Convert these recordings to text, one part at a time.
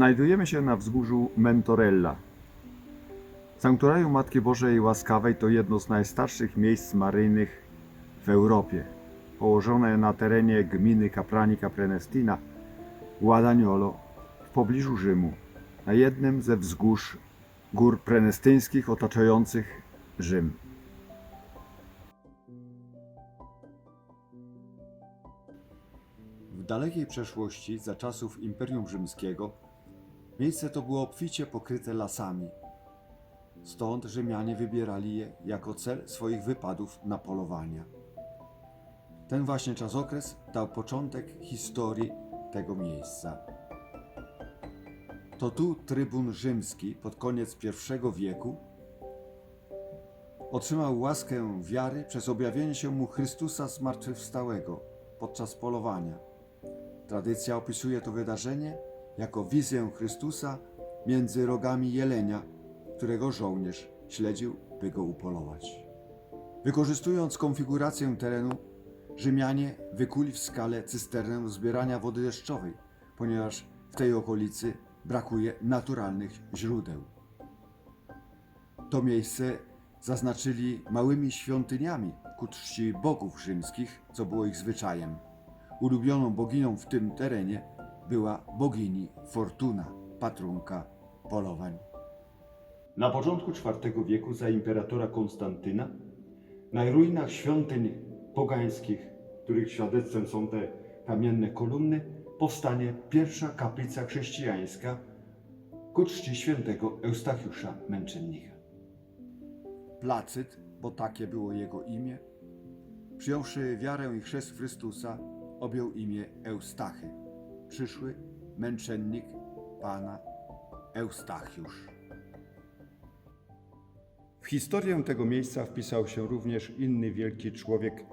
Znajdujemy się na wzgórzu Mentorella. Sanktuarium Matki Bożej Łaskawej to jedno z najstarszych miejsc maryjnych w Europie. Położone na terenie gminy Capranica Prenestina, Guadagnolo, w pobliżu Rzymu, na jednym ze wzgórz gór prenestyńskich otaczających Rzym. W dalekiej przeszłości, za czasów Imperium Rzymskiego, miejsce to było obficie pokryte lasami. Stąd Rzymianie wybierali je jako cel swoich wypadów na polowania. Ten właśnie czasokres dał początek historii tego miejsca. To tu trybun rzymski pod koniec I wieku otrzymał łaskę wiary przez objawienie się mu Chrystusa zmartwychwstałego podczas polowania. Tradycja opisuje to wydarzenie jako wizję Chrystusa między rogami jelenia, którego żołnierz śledził, by go upolować. Wykorzystując konfigurację terenu, Rzymianie wykuli w skale cysternę zbierania wody deszczowej, ponieważ w tej okolicy brakuje naturalnych źródeł. To miejsce zaznaczyli małymi świątyniami ku czci bogów rzymskich, co było ich zwyczajem. Ulubioną boginią w tym terenie była bogini Fortuna, patronka polowań. Na początku IV wieku za imperatora Konstantyna na ruinach świątyń pogańskich, których świadectwem są te kamienne kolumny, powstanie pierwsza kaplica chrześcijańska ku czci świętego Eustachiusza Męczennika. Placyt, bo takie było jego imię, przyjąwszy wiarę i chrzest Chrystusa, objął imię Eustachy, przyszły męczennik Pana Eustachiusz. W historię tego miejsca wpisał się również inny wielki człowiek,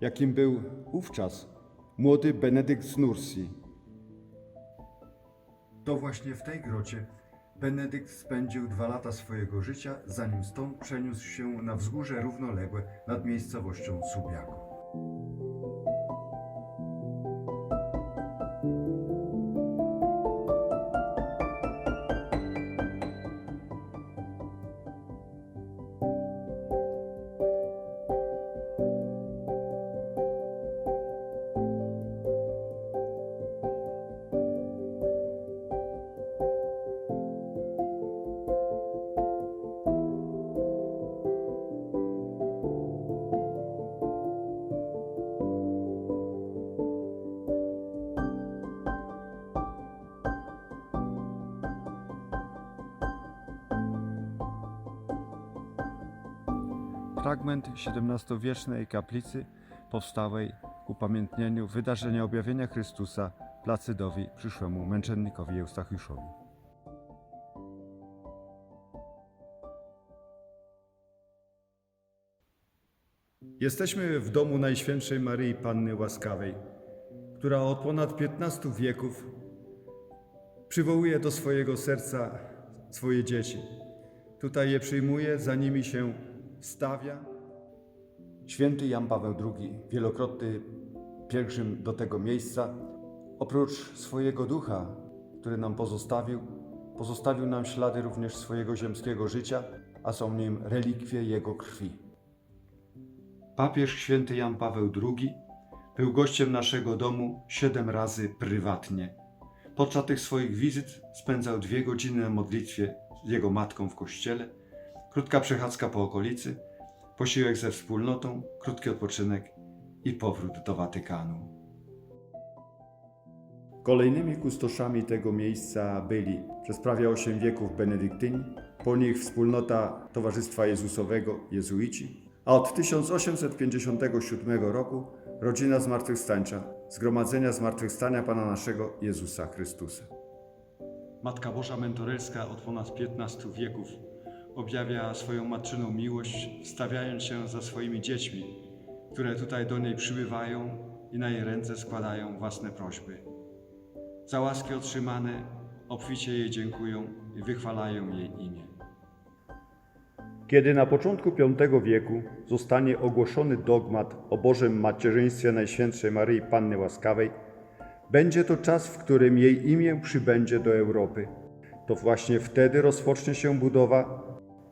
jakim był wówczas młody Benedykt z Nursi. To właśnie w tej grocie Benedykt spędził dwa lata swojego życia, zanim stąd przeniósł się na wzgórze równoległe nad miejscowością Subiaco. Fragment XVII-wiecznej kaplicy powstałej ku upamiętnieniu wydarzenia objawienia Chrystusa Placydowi, przyszłemu męczennikowi Eustachiuszowi. Jesteśmy w domu Najświętszej Maryi Panny Łaskawej, która od ponad 15 wieków przywołuje do swojego serca swoje dzieci. Tutaj je przyjmuje, za nimi się stawia. Święty Jan Paweł II, wielokrotny pielgrzym do tego miejsca, oprócz swojego ducha, który nam pozostawił, pozostawił nam ślady również swojego ziemskiego życia, a są nim relikwie jego krwi. Papież święty Jan Paweł II był gościem naszego domu siedem razy prywatnie. Podczas tych swoich wizyt spędzał dwie godziny na modlitwie z jego matką w kościele, krótka przechadzka po okolicy, posiłek ze wspólnotą, krótki odpoczynek i powrót do Watykanu. Kolejnymi kustoszami tego miejsca byli przez prawie 8 wieków benedyktyni, po nich wspólnota Towarzystwa Jezusowego Jezuici, a od 1857 roku rodzina zmartwychwstańcza, Zgromadzenia Zmartwychwstania Pana naszego Jezusa Chrystusa. Matka Boża Mentorelska od ponad 15 wieków objawia swoją matczyną miłość, wstawiając się za swoimi dziećmi, które tutaj do niej przybywają i na jej ręce składają własne prośby. Za łaski otrzymane obficie jej dziękują i wychwalają jej imię. Kiedy na początku V wieku zostanie ogłoszony dogmat o Bożym Macierzyństwie Najświętszej Maryi Panny Łaskawej, Będzie to czas, w którym jej imię przybędzie do Europy. To właśnie wtedy rozpocznie się budowa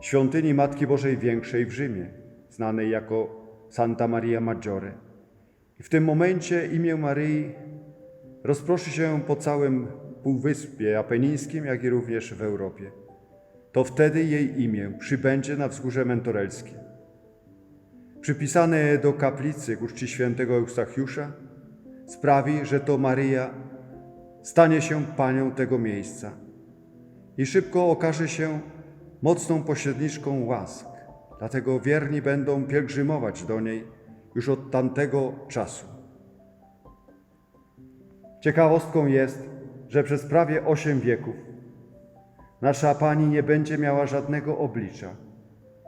świątyni Matki Bożej Większej w Rzymie, znanej jako Santa Maria Maggiore. I w tym momencie imię Maryi rozproszy się po całym Półwyspie Apenińskim, jak i również w Europie. To wtedy jej imię przybędzie na wzgórze mentorelskie. Przypisane do kaplicy ku świętego Eustachiusza sprawi, że to Maryja stanie się panią tego miejsca i szybko okaże się mocną pośredniczką łask. Dlatego wierni będą pielgrzymować do niej już od tamtego czasu. Ciekawostką jest, że przez prawie osiem wieków nasza Pani nie będzie miała żadnego oblicza.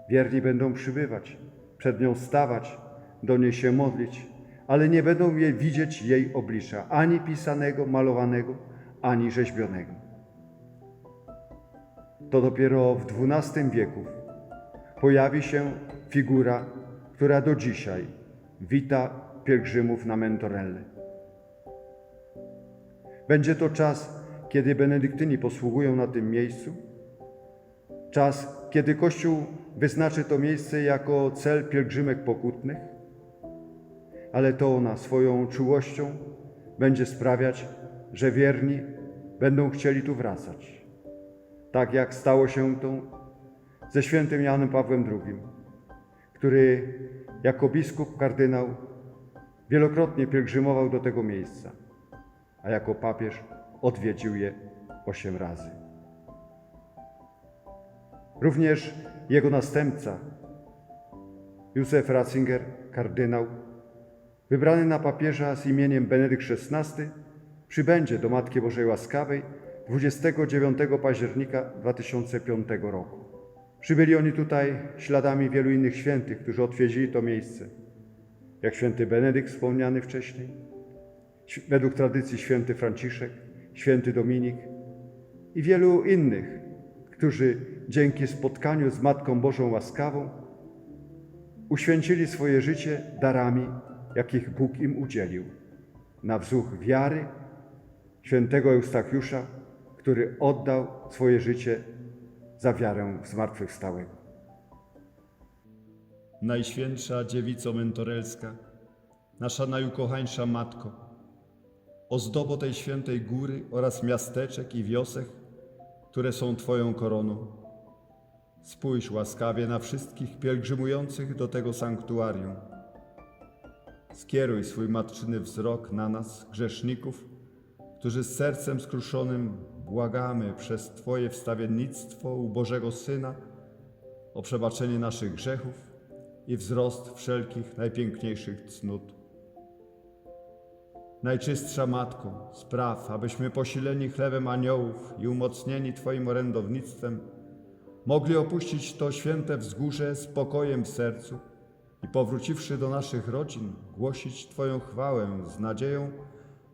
Wierni będą przybywać, przed nią stawać, do niej się modlić, ale nie będą jej widzieć jej oblicza, ani pisanego, malowanego, ani rzeźbionego. To dopiero w XII wieku pojawi się figura, która do dzisiaj wita pielgrzymów na Mentorelle. Będzie to czas, kiedy benedyktyni posługują na tym miejscu, czas, kiedy Kościół wyznaczy to miejsce jako cel pielgrzymek pokutnych, ale to ona swoją czułością będzie sprawiać, że wierni będą chcieli tu wracać. Tak jak stało się to ze świętym Janem Pawłem II, który jako biskup kardynał wielokrotnie pielgrzymował do tego miejsca, a jako papież odwiedził je osiem razy. Również jego następca, Józef Ratzinger, kardynał, wybrany na papieża z imieniem Benedykt XVI, przybędzie do Matki Bożej Łaskawej 29 października 2005 roku. Przybyli oni tutaj śladami wielu innych świętych, którzy odwiedzili to miejsce, jak święty Benedykt wspomniany wcześniej, według tradycji święty Franciszek, święty Dominik i wielu innych, którzy dzięki spotkaniu z Matką Bożą łaskawą uświęcili swoje życie darami, jakich Bóg im udzielił, na wzór wiary świętego Eustachiusza, który oddał swoje życie za wiarę w zmartwychwstałego. Najświętsza Dziewico Mentorelska, nasza najukochańsza Matko, ozdobo tej świętej góry oraz miasteczek i wiosek, które są Twoją koroną. Spójrz łaskawie na wszystkich pielgrzymujących do tego sanktuarium. Skieruj swój matczyny wzrok na nas, grzeszników, którzy z sercem skruszonym błagamy przez Twoje wstawiennictwo u Bożego Syna o przebaczenie naszych grzechów i wzrost wszelkich najpiękniejszych cnót. Najczystsza Matko, spraw, abyśmy posileni chlebem aniołów i umocnieni Twoim orędownictwem mogli opuścić to święte wzgórze z pokojem w sercu i powróciwszy do naszych rodzin, głosić Twoją chwałę z nadzieją,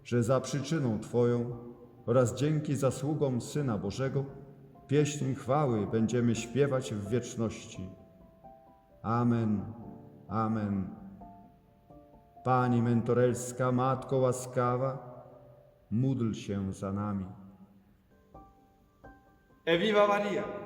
że za przyczyną Twoją oraz dzięki zasługom Syna Bożego pieśń chwały będziemy śpiewać w wieczności. Amen, amen. Pani mentorelska, Matko łaskawa, módl się za nami. Evviva Maria!